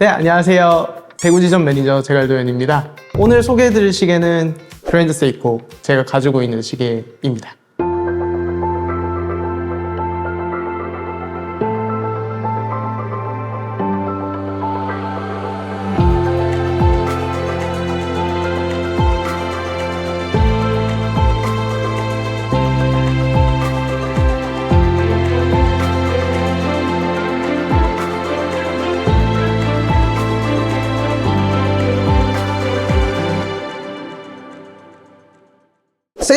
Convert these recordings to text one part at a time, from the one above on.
네, 안녕하세요. 대구지점 매니저 제갈도현입니다. 오늘 소개해드릴 시계는 그랜드 세이코 제가 가지고 있는 시계입니다.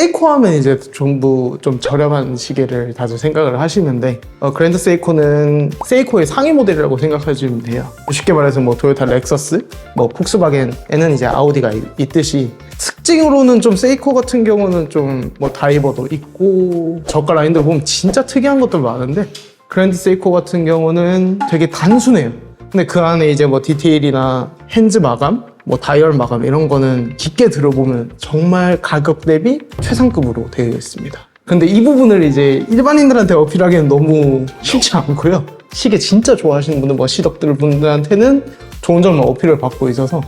세이코 하면 이제 전부 좀 저렴한 시계를 다들 생각을 하시는데 어, 그랜드 세이코는 세이코의 상위 모델이라고 생각하시면 돼요. 쉽게 말해서 뭐 토요타 렉서스, 뭐 폭스바겐에는 이제 아우디가 있- 있듯이 특징으로는 좀 세이코 같은 경우는 좀 뭐 다이버도 있고 저가 라인들 보면 진짜 특이한 것들 많은데 그랜드 세이코 같은 경우는 되게 단순해요. 근데 그 안에 이제 뭐 디테일이나 핸즈 마감, 뭐 다이얼 마감 이런 거는 깊게 들어보면 정말 가격 대비 최상급으로 되어 있습니다. 근데 이 부분을 이제 일반인들한테 어필하기는 너무 쉽지 않고요. 시계 진짜 좋아하시는 분들, 뭐 시덕들 분들한테는 좋은 점만 어필을 받고 있어서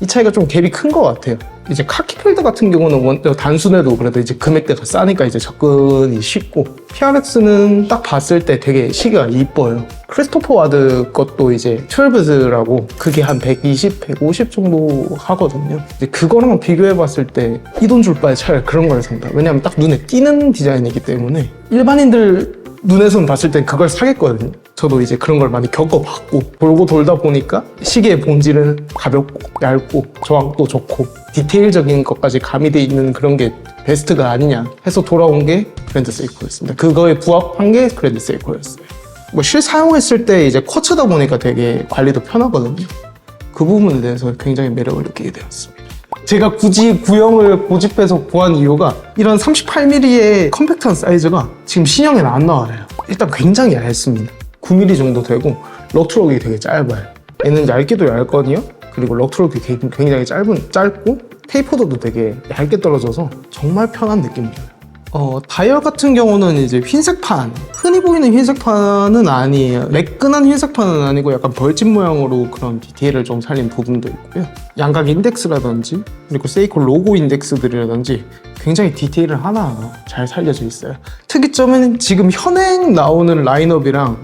이 차이가 좀 갭이 큰 것 같아요. 이제 카키필드 같은 경우는 원- 단순해도 그래도 이제 금액대가 싸니까 이제 접근이 쉽고 PRX는 딱 봤을 때 되게 시계가 이뻐요. 크리스토퍼 와드 것도 이제 12Z라고 그게 한 120, 150 정도 하거든요. 이제 그거랑 비교해 봤을 때 이 돈 줄 바에 차라리 그런 걸 산다. 왜냐면 딱 눈에 띄는 디자인이기 때문에 일반인들 눈에서는 봤을 땐 그걸 사겠거든요. 저도 이제 그런 걸 많이 겪어봤고 돌고 돌다 보니까 시계의 본질은 가볍고 얇고 저항도 좋고 디테일적인 것까지 가미돼 있는 그런 게 베스트가 아니냐 해서 돌아온 게 그랜드 세이코였습니다. 그거에 부합한 게 그랜드 세이코였어요. 뭐 실 사용했을 때 이제 쿼츠다 보니까 되게 관리도 편하거든요. 그 부분에 대해서 굉장히 매력을 느끼게 되었습니다. 제가 굳이 구형을 고집해서 구한 이유가 이런 38mm의 컴팩트한 사이즈가 지금 신형에는 안 나와요. 일단 굉장히 얇습니다. 9mm 정도 되고 럭트록이 되게 짧아요. 얘는 얇기도 얇거든요. 그리고 럭트록이 개- 굉장히 짧은 짧고 테이퍼도도 되게 얇게 떨어져서 정말 편한 느낌이 들어요. 어, 다이얼 같은 경우는 이제 흰색판, 흔히 보이는 흰색판은 아니에요. 매끈한 흰색판은 아니고 약간 벌집 모양으로 그런 디테일을 좀 살린 부분도 있고요. 양각 인덱스라든지, 그리고 세이코 로고 인덱스들이라든지 굉장히 디테일을 하나하나 잘 살려져 있어요. 특이점은 지금 현행 나오는 라인업이랑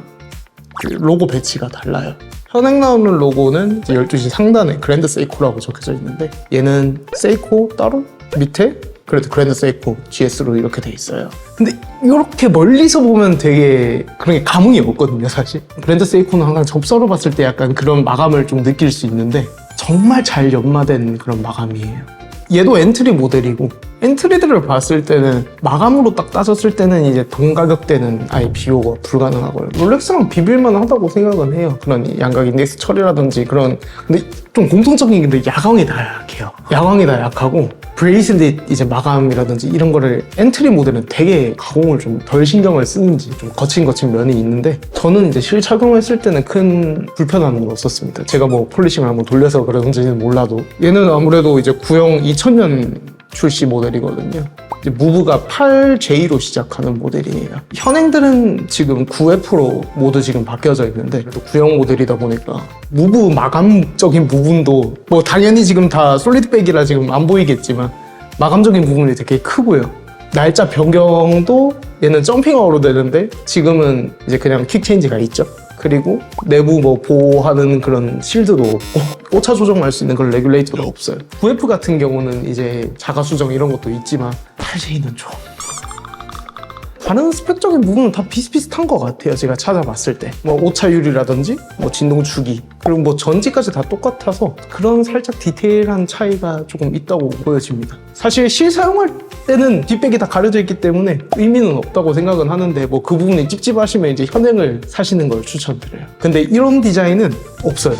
그 로고 배치가 달라요. 현행 나오는 로고는 이제 12시 상단에 그랜드 세이코라고 적혀져 있는데 얘는 세이코 따로 밑에 그래도 그랜드 세이코 GS로 이렇게 돼 있어요. 근데 이렇게 멀리서 보면 되게 그런 게 감흥이 없거든요, 사실. 그랜드 세이코는 항상 접사로 봤을 때 약간 그런 마감을 좀 느낄 수 있는데 정말 잘 연마된 그런 마감이에요. 얘도 엔트리 모델이고 엔트리들을 봤을 때는 마감으로 딱 따졌을 때는 이제 동 가격대는 아예 비교가 불가능하고요. 롤렉스랑 비빌만 하다고 생각은 해요. 그런 양각 인덱스 처리라든지 그런 근데 좀 공통적인 게 야광이 다 약해요. 야광이 다 약하고 브레이슬릿 이제 마감이라든지 이런 거를 엔트리 모델은 되게 가공을 좀 덜 신경을 쓰는지 좀 거친 거친 면이 있는데 저는 이제 실 착용했을 때는 큰 불편함은 없었습니다. 제가 뭐 폴리싱을 한번 돌려서 그런지는 몰라도 얘는 아무래도 이제 구형 2000년 출시 모델이거든요. 무브가 8J로 시작하는 모델이에요. 현행들은 지금 9F로 모두 지금 바뀌어져 있는데 그래도 구형 모델이다 보니까 무브 마감적인 부분도 뭐 당연히 지금 다 솔리드백이라 지금 안 보이겠지만 마감적인 부분이 되게 크고요. 날짜 변경도 얘는 점핑아웃로 되는데 지금은 이제 그냥 퀵 체인지가 있죠. 그리고 내부 뭐 보호하는 그런 실드도 없고 오차 조정할 수 있는 그런 레귤레이터가 없어요. 9F 같은 경우는 이제 자가 수정 이런 것도 있지만 8J는 좀 다른 스펙적인 부분은 다 비슷비슷한 것 같아요. 제가 찾아봤을 때. 뭐 오차율이라든지, 뭐 진동 주기, 그리고 뭐 전지까지 다 똑같아서 그런 살짝 디테일한 차이가 조금 있다고 보여집니다. 사실 실 사용할 때는 뒷백이 다 가려져 있기 때문에 의미는 없다고 생각은 하는데 뭐 그 부분이 찝찝하시면 이제 현행을 사시는 걸 추천드려요. 근데 이런 디자인은 없어요.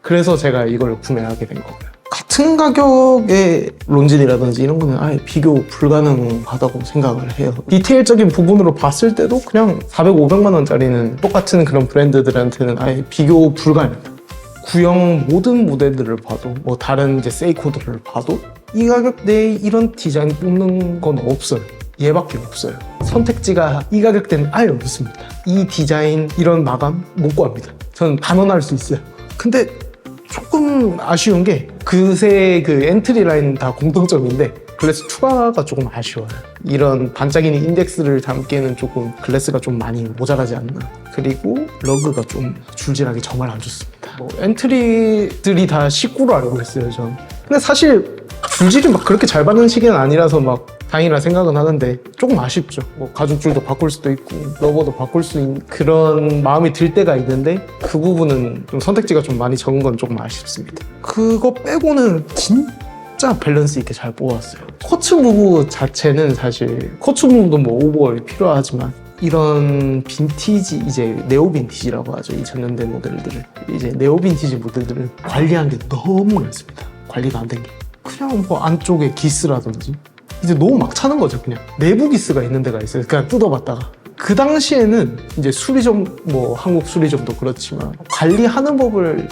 그래서 제가 이걸 구매하게 된 거고요. 같은 가격의 론진이라든지 이런 거는 아예 비교 불가능하다고 생각을 해요. 디테일적인 부분으로 봤을 때도 그냥 400, 500만 원짜리는 똑같은 그런 브랜드들한테는 아예 비교 불가입니다. 구형 모든 모델들을 봐도 뭐 다른 이제 세이코들을 봐도 이 가격대에 이런 디자인 뽑는 건 없어요. 얘밖에 없어요. 선택지가 이 가격대는 아예 없습니다. 이 디자인 이런 마감 못 구합니다. 저는 단언할 수 있어요. 근데 조금 아쉬운 게 그새 그 엔트리 라인 다 공통점인데 글래스 추가가 조금 아쉬워요. 이런 반짝이는 인덱스를 담기에는 조금 글래스가 좀 많이 모자라지 않나. 그리고 러그가 좀 줄질하게 정말 안 좋습니다. 뭐 엔트리들이 다 19로 알고 있어요, 전. 근데 사실 줄질이 막 그렇게 잘 받는 시기는 아니라서 막 다행이라 생각은 하는데 조금 아쉽죠. 뭐 가죽줄도 바꿀 수도 있고 러버도 바꿀 수 있는 그런 마음이 들 때가 있는데 그 부분은 좀 선택지가 좀 많이 적은 건 조금 아쉽습니다. 그거 빼고는 진짜 밸런스 있게 잘 뽑았어요. 코츠 무브 자체는 사실 코츠 무브도 뭐 오버월이 필요하지만 이런 빈티지 이제 네오 빈티지라고 하죠 2000년대 모델들을 이제 네오 빈티지 모델들을 관리한 게 너무 많습니다 관리가 안 된 게 그냥 뭐 안쪽에 기스라든지 이제 너무 막 차는 거죠 그냥. 내부 기스가 있는 데가 있어요. 그냥 뜯어봤다가. 그 당시에는 이제 수리점 뭐 한국 수리점도 그렇지만 관리하는 법을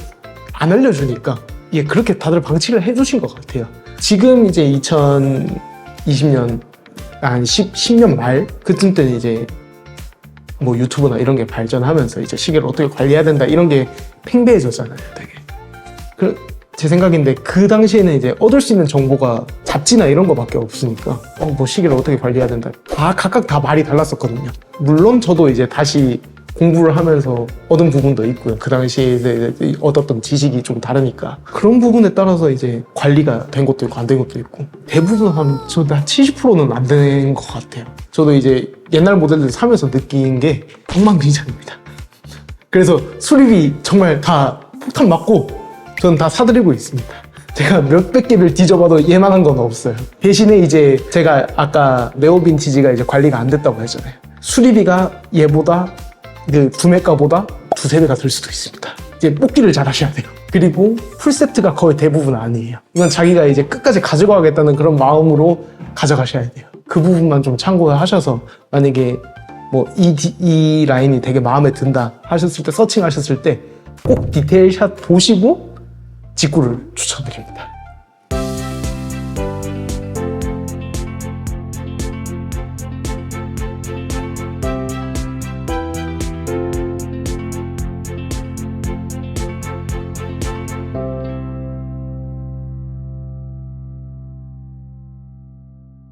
안 알려주니까 이게 그렇게 다들 방치를 해주신 것 같아요. 지금 이제 2020년 한 10, 10년 말 그쯤 때는 이제 뭐 유튜브나 이런 게 발전하면서 이제 시계를 어떻게 관리해야 된다 이런 게 팽배해졌잖아요 되게. 그, 제 생각인데 그 당시에는 이제 얻을 수 있는 정보가 잡지나 이런 거밖에 없으니까. 어, 뭐 시계를 어떻게 관리해야 된다. 다 각각 다 말이 달랐었거든요. 물론 저도 이제 다시 공부를 하면서 얻은 부분도 있고요. 그 당시에 얻었던 지식이 좀 다르니까. 그런 부분에 따라서 이제 관리가 된 것도 있고 안 된 것도 있고. 대부분 한 저도 한 70%는 안 된 것 같아요. 저도 이제 옛날 모델들 사면서 느낀 게 엉망진창입니다. 그래서 수리비 정말 다 폭탄 맞고 저는 다 사드리고 있습니다. 제가 몇백 개를 뒤져봐도 얘만한 건 없어요. 대신에 이제 제가 아까 네오 빈티지가 이제 관리가 안 됐다고 했잖아요. 수리비가 얘보다 그 구매가보다 두세 배가 들 수도 있습니다. 이제 뽑기를 잘 하셔야 돼요. 그리고 풀세트가 거의 대부분 아니에요. 이건 자기가 이제 끝까지 가져가겠다는 그런 마음으로 가져가셔야 돼요. 그 부분만 좀 참고를 하셔서 만약에 뭐이 이 라인이 되게 마음에 든다 하셨을 때 서칭하셨을 때 꼭 디테일 샷 보시고 직구를 추천드립니다.